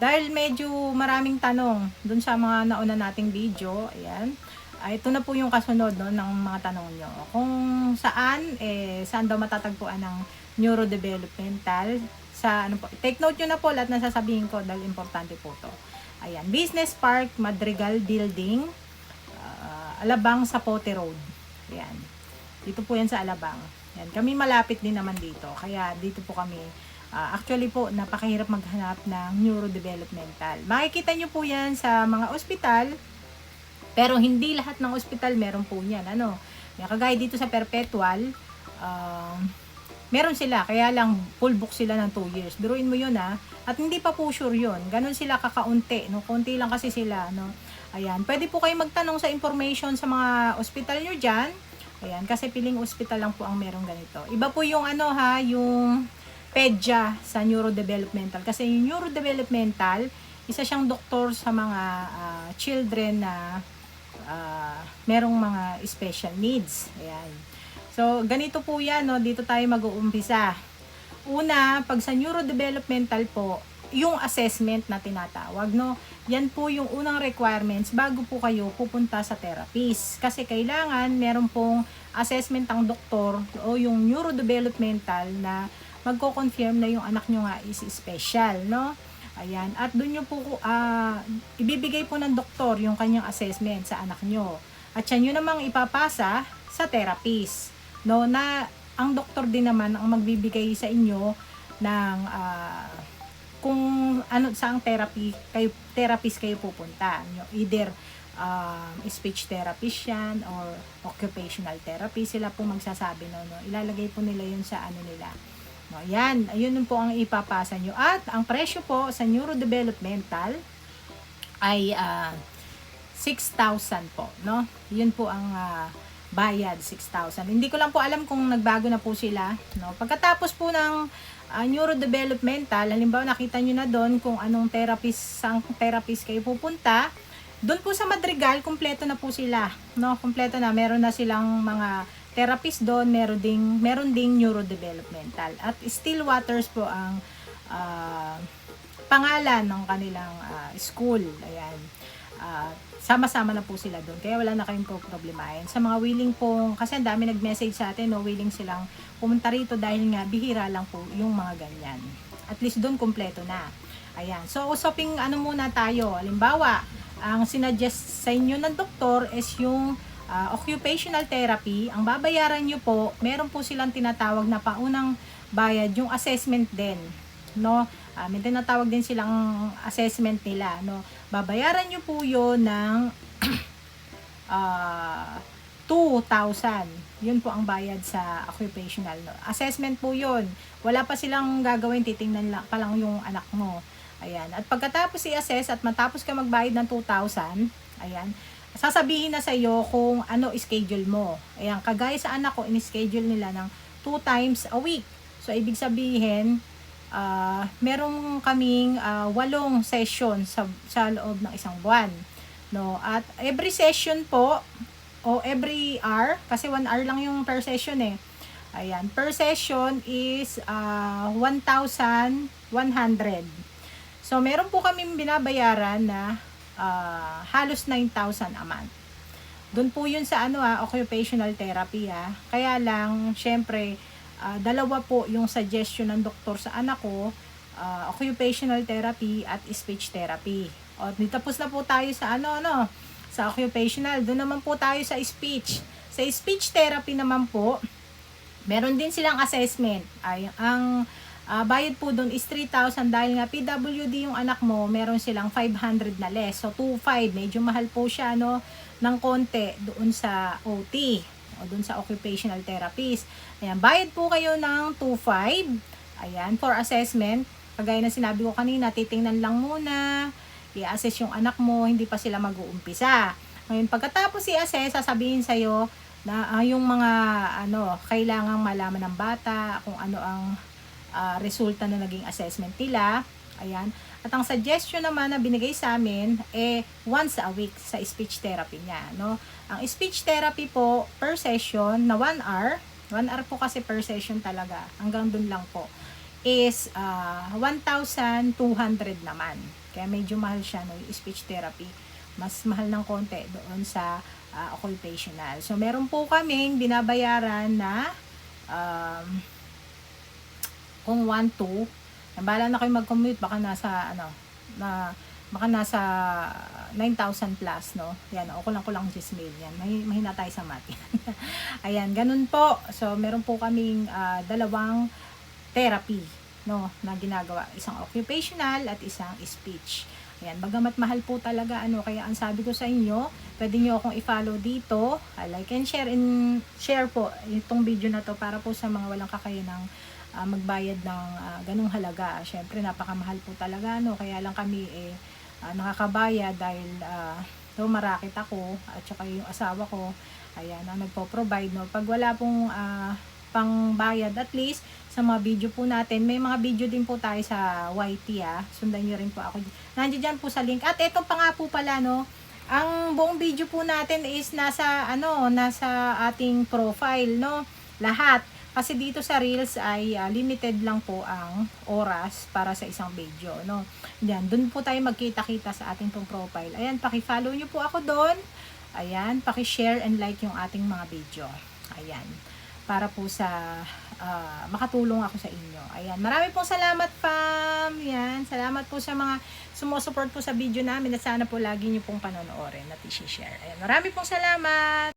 Dahil medyo maraming tanong dun sa mga nauna nating video, ayan. Ay, ito na po yung kasunod no, ng mga tanong nyo. Kung saan, eh, saan daw matatagpuan ng neurodevelopmental sa ano po. Take note nyo na po lahat na sasabihin ko dahil importante po to. Ayan, Business Park Madrigal Building, ah, Alabang Sapote Road. Ayan. Dito po yan sa Alabang. Yan, kami malapit din naman dito. Kaya dito po kami Ah, actually po, napakahirap maghanap ng neurodevelopmental. Makikita nyo po yan sa mga ospital, pero hindi lahat ng ospital meron po yan. Ano? Kagaya dito sa Perpetual, um, meron sila, kaya lang full book sila ng 2 years. Biruin mo yun ha. At hindi pa po sure yun. Ganon sila kakaunti. No? Konti lang kasi sila. No? Ayan. Pwede po kayo magtanong sa information sa mga ospital nyo dyan. Ayan. Kasi piling ospital lang po ang merong ganito. Iba po yung ano ha, yung PEDYA sa neurodevelopmental. Kasi yung neurodevelopmental, isa siyang doktor sa mga ah, children na ah, merong mga special needs. Ayan. So, ganito po yan, no? dito tayo mag-uumpisa. Una, pag sa neurodevelopmental po, yung assessment na tinatawag, no? Yan po yung unang requirements bago po kayo pupunta sa therapist. Kasi kailangan meron pong assessment ang doktor o yung neurodevelopmental na magko-confirm na yung anak nyo nga is special, no? Ayan. At doon nyo po, ah, ibibigay po ng doktor yung kanyang assessment sa anak nyo. At yan yun namang ipapasa sa therapist, no? Na ang doktor din naman ang magbibigay sa inyo ng ah, kung ano saang therapy kayo therapist kayo pupunta Nyo- either um, speech therapist yan or occupational therapy sila po magsasabi no, no ilalagay po nila yun sa ano nila no yan ayun po ang ipapasa nyo. At ang presyo po sa neurodevelopmental ay ah, 6,000 po no? Yun po ang ah, bayad 6,000 hindi ko lang po alam kung nagbago na po sila no? Pagkatapos po ng uh, neurodevelopmental, halimbawa nakita nyo na doon kung anong therapist, sang therapist kayo pupunta, doon po sa Madrigal, kumpleto na po sila. No, kumpleto na. Meron na silang mga therapist doon, meron ding meron ding neurodevelopmental. At Still Waters po ang ah, pangalan ng kanilang ah, school. Ayan. Ah, sama-sama na po sila doon. Kaya wala na kayong po problemahin. Sa mga willing pong, kasi ang dami nag-message sa atin, no, willing silang pumunta rito dahil nga bihira lang po yung mga ganyan. At least doon kumpleto na. Ayan. So, usaping ano muna tayo. Halimbawa, ang sinuggest sa inyo ng doktor is yung ah, occupational therapy. Ang babayaran nyo po, meron po silang tinatawag na paunang bayad, yung assessment din. No? Ah, may tinatawag din silang assessment nila. No? Babayaran nyo po yun ng ah 2,000. Yun po ang bayad sa occupational. No? Assessment po yun. Wala pa silang gagawin, titingnan lang, pa lang yung anak mo. Ayan. At pagkatapos i-assess at matapos ka magbayad ng 2,000, ayan, sasabihin na sa iyo kung ano schedule mo. Ayan, kagaya sa anak ko, in-schedule nila ng 2 times a week. So, ibig sabihin, ah meron kaming ah, walong session sa, sa loob ng isang buwan. No? At every session po, o every hour, kasi 1 hour lang yung per session eh. Ayan, per session is ah 1,100. So, meron po kami binabayaran na ah, halos 9,000 a month. Doon po yun sa ano ah, occupational therapy ah. Kaya lang, syempre, ah, dalawa po yung suggestion ng doktor sa anak ko, ah, occupational therapy at speech therapy. O, tapos na po tayo sa ano, ano, sa occupational. Doon naman po tayo sa speech. Sa speech therapy naman po, meron din silang assessment. Ay, ang ah, bayad po doon is 3,000 dahil nga PWD yung anak mo, meron silang 500 na less. So, 2,500. Medyo mahal po siya, no, ng konti doon sa OT o doon sa occupational therapist. Ayan, bayad po kayo ng 2,500. Ayan, for assessment. Kagaya na sinabi ko kanina, titingnan lang muna, i-assess yung anak mo, hindi pa sila mag-uumpisa. Ngayon, pagkatapos i-assess, sasabihin sa'yo na ah, yung mga ano, kailangang malaman ng bata, kung ano ang ah, resulta na naging assessment nila. Ayan. At ang suggestion naman na binigay sa amin, eh, once a week sa speech therapy niya, no? Ang speech therapy po, per session, na 1 hour, 1 hour po kasi per session talaga, hanggang dun lang po. is ah, 1,200 naman. Kaya medyo mahal siya no, yung speech therapy. Mas mahal ng konti doon sa ah, occupational. So meron po kaming binabayaran na kung 1,2 Nabala na kayo mag-commute, baka nasa, ano, na, baka nasa 9,000 plus, no? Yan, o kulang kulang 10 million. May, mahina tayo sa math. Ayan, ganun po. So, meron po kaming ah, dalawang therapy, no, na ginagawa. Isang occupational at isang speech. Ayan, bagamat mahal po talaga, ano, kaya ang sabi ko sa inyo, pwede nyo akong i-follow dito, ah, like and share, and share po itong video na to para po sa mga walang kakayanang ah, magbayad ng ah, ganung halaga. Syempre, napakamahal po talaga, no, kaya lang kami, eh, ah, nakakabayad dahil, ah, so marakit ako, at saka yung asawa ko, ayan, ang nagpo-provide, no, pag wala pong, ah, pangbayad at least sa mga video po natin. May mga video din po tayo sa YT ah. Sundan nyo rin po ako. Nandiyan po sa link. At ito pa nga po pala no. Ang buong video po natin is nasa ano, nasa ating profile no. Lahat. Kasi dito sa Reels ay ah, limited lang po ang oras para sa isang video no. Yan, doon po tayo magkita-kita sa ating pong profile. Ayan, paki-follow nyo po ako doon. Ayan, paki-share and like yung ating mga video. Ayan para po sa ah, makatulong ako sa inyo. Ayan. Marami pong salamat, fam. Yan. Salamat po sa mga sumusupport po sa video namin at sana po lagi niyo pong panonoorin at i-share. Ayan. Marami pong salamat.